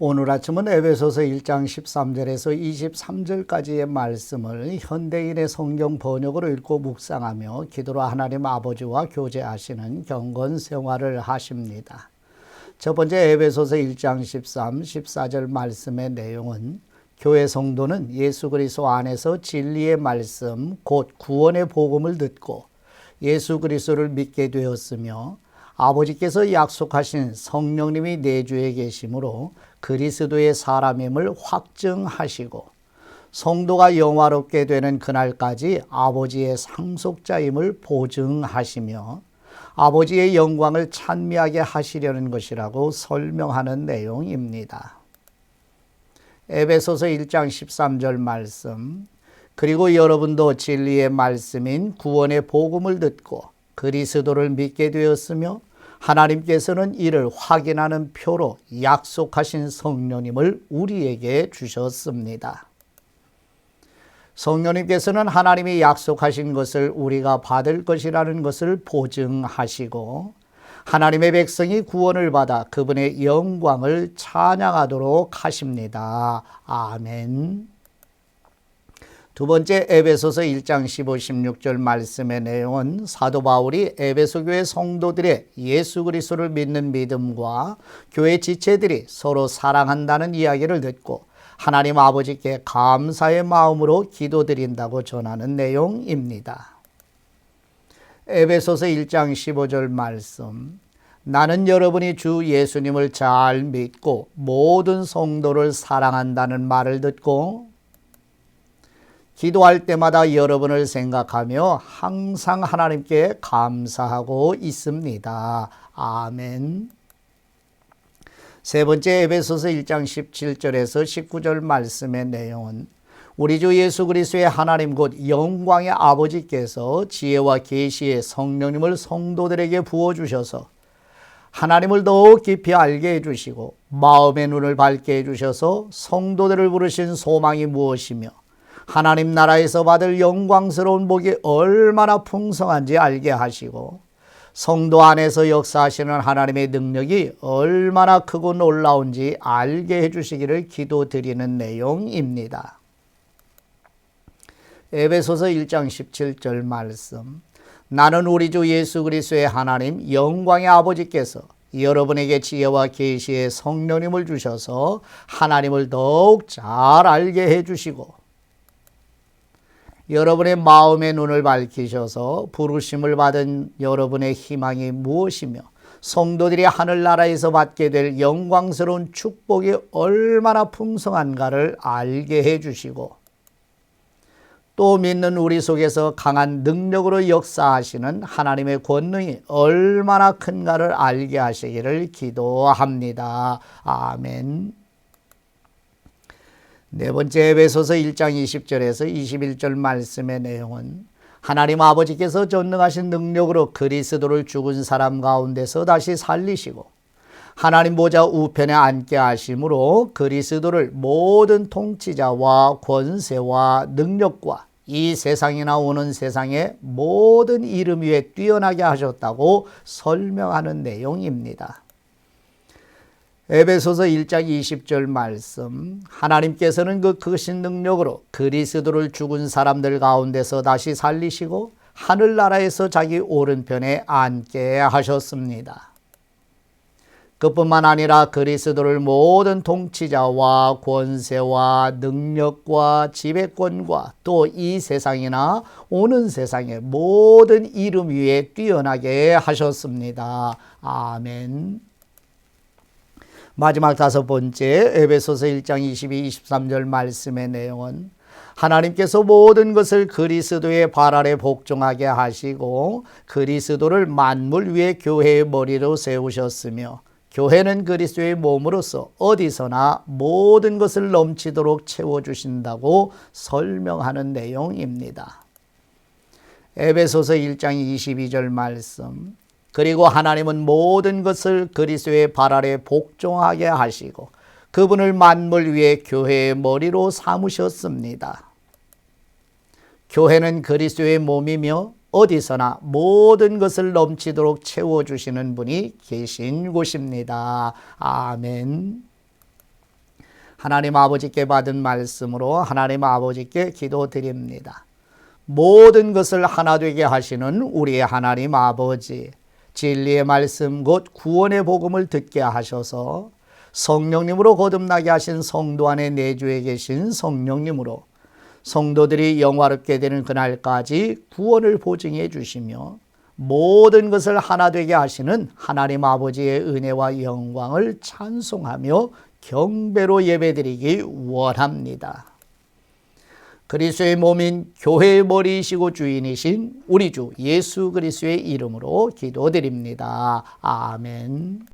오늘 아침은 에베소서 1장 13절에서 23절까지의 말씀을 현대인의 성경 번역으로 읽고 묵상하며 기도로 하나님 아버지와 교제하시는 경건 생활을 하십니다. 첫 번째 에베소서 1장 13, 14절 말씀의 내용은 교회 성도는 예수 그리스도 안에서 진리의 말씀 곧 구원의 복음을 듣고 예수 그리스도를 믿게 되었으며 아버지께서 약속하신 성령님이 내주에 계심으로 그리스도의 사람임을 확증하시고 성도가 영화롭게 되는 그날까지 아버지의 상속자임을 보증하시며 아버지의 영광을 찬미하게 하시려는 것이라고 설명하는 내용입니다. 에베소서 1장 13절 말씀 그리고 여러분도 진리의 말씀인 구원의 복음을 듣고 그리스도를 믿게 되었으며 하나님께서는 이를 확인하는 표로 약속하신 성령님을 우리에게 주셨습니다. 성령님께서는 하나님이 약속하신 것을 우리가 받을 것이라는 것을 보증하시고 하나님의 백성이 구원을 받아 그분의 영광을 찬양하도록 하십니다. 아멘. 두 번째 에베소서 1장 15, 16절 말씀의 내용은 사도 바울이 에베소 교회 성도들의 예수 그리스도를 믿는 믿음과 교회 지체들이 서로 사랑한다는 이야기를 듣고 하나님 아버지께 감사의 마음으로 기도드린다고 전하는 내용입니다. 에베소서 1장 15절 말씀 나는 여러분이 주 예수님을 잘 믿고 모든 성도를 사랑한다는 말을 듣고 기도할 때마다 여러분을 생각하며 항상 하나님께 감사하고 있습니다. 아멘. 세 번째 에베소서 1장 17절에서 19절 말씀의 내용은 우리 주 예수 그리스도의 하나님 곧 영광의 아버지께서 지혜와 계시의 성령님을 성도들에게 부어 주셔서 하나님을 더욱 깊이 알게 해 주시고 마음의 눈을 밝게 해 주셔서 성도들을 부르신 소망이 무엇이며 하나님 나라에서 받을 영광스러운 복이 얼마나 풍성한지 알게 하시고 성도 안에서 역사하시는 하나님의 능력이 얼마나 크고 놀라운지 알게 해주시기를 기도드리는 내용입니다. 에베소서 1장 17절 말씀 나는 우리 주 예수 그리스도의 하나님 영광의 아버지께서 여러분에게 지혜와 계시의 성령님을 주셔서 하나님을 더욱 잘 알게 해 주시고 여러분의 마음의 눈을 밝히셔서 부르심을 받은 여러분의 희망이 무엇이며 성도들이 하늘나라에서 받게 될 영광스러운 축복이 얼마나 풍성한가를 알게 해주시고 또 믿는 우리 속에서 강한 능력으로 역사하시는 하나님의 권능이 얼마나 큰가를 알게 하시기를 기도합니다. 아멘. 네 번째 에베소서 1장 20절에서 21절 말씀의 내용은 하나님 아버지께서 전능하신 능력으로 그리스도를 죽은 사람 가운데서 다시 살리시고 하나님 보좌 우편에 앉게 하심으로 그리스도를 모든 통치자와 권세와 능력과 이 세상이나 오는 세상의 모든 이름 위에 뛰어나게 하셨다고 설명하는 내용입니다. 에베소서 1장 20절 말씀 하나님께서는 그 크신 능력으로 그리스도를 죽은 사람들 가운데서 다시 살리시고 하늘나라에서 자기 오른편에 앉게 하셨습니다. 그뿐만 아니라 그리스도를 모든 통치자와 권세와 능력과 지배권과 또 이 세상이나 오는 세상의 모든 이름 위에 뛰어나게 하셨습니다. 아멘. 마지막 다섯 번째 에베소서 1장 22, 23절 말씀의 내용은 하나님께서 모든 것을 그리스도의 발 아래 복종하게 하시고 그리스도를 만물 위에 교회의 머리로 세우셨으며 교회는 그리스도의 몸으로서 어디서나 모든 것을 넘치도록 채워주신다고 설명하는 내용입니다. 에베소서 1장 22절 말씀 그리고 하나님은 모든 것을 그리스도의 발 아래 복종하게 하시고 그분을 만물 위에 교회의 머리로 삼으셨습니다. 교회는 그리스도의 몸이며 어디서나 모든 것을 넘치도록 채워주시는 분이 계신 곳입니다. 아멘. 하나님 아버지께 받은 말씀으로 하나님 아버지께 기도드립니다. 모든 것을 하나 되게 하시는 우리의 하나님 아버지, 진리의 말씀 곧 구원의 복음을 듣게 하셔서 성령님으로 거듭나게 하신 성도 안에 내주에 계신 성령님으로 성도들이 영화롭게 되는 그날까지 구원을 보증해 주시며 모든 것을 하나 되게 하시는 하나님 아버지의 은혜와 영광을 찬송하며 경배로 예배드리기 원합니다. 그리스도의 몸인 교회의 머리이시고 주인이신 우리 주 예수 그리스도의 이름으로 기도드립니다. 아멘.